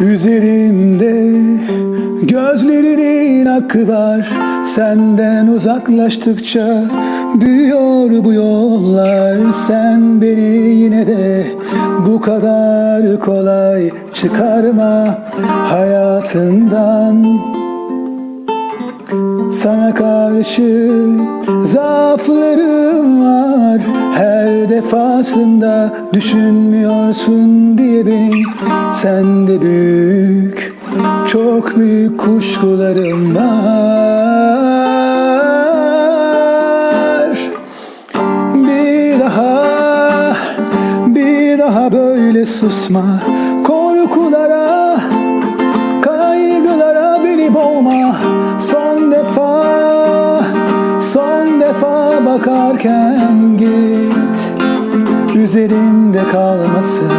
Üzerimde gözlerinin hakkı var. Senden uzaklaştıkça büyüyor bu yollar. Sen beni yine de bu kadar kolay çıkarma hayatından. Sana karşı zaaflarım Defasında düşünmüyorsun diye beni Sende büyük, çok büyük kuşkularım var. Bir daha, bir daha böyle susma Korkulara, kaygılara beni boğma. Son defa, son defa bakarken git Üzerimde kalmasın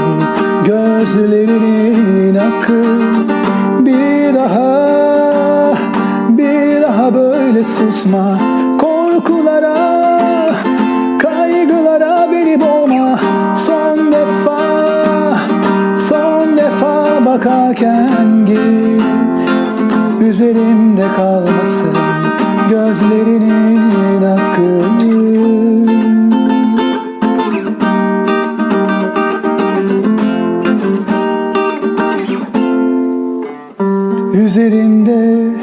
gözlerinin akı Bir daha, bir daha böyle susma. Korkulara, kaygılara beni boğma. Son defa, son defa bakarken git. Üzerimde kalmasın gözlerinin Üzerimde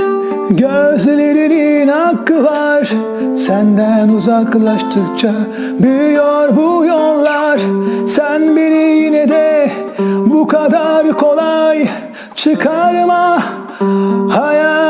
gözlerinin hakkı var. Senden uzaklaştıkça büyüyor bu yollar. Sen beni yine de bu kadar kolay çıkarma. Hayatı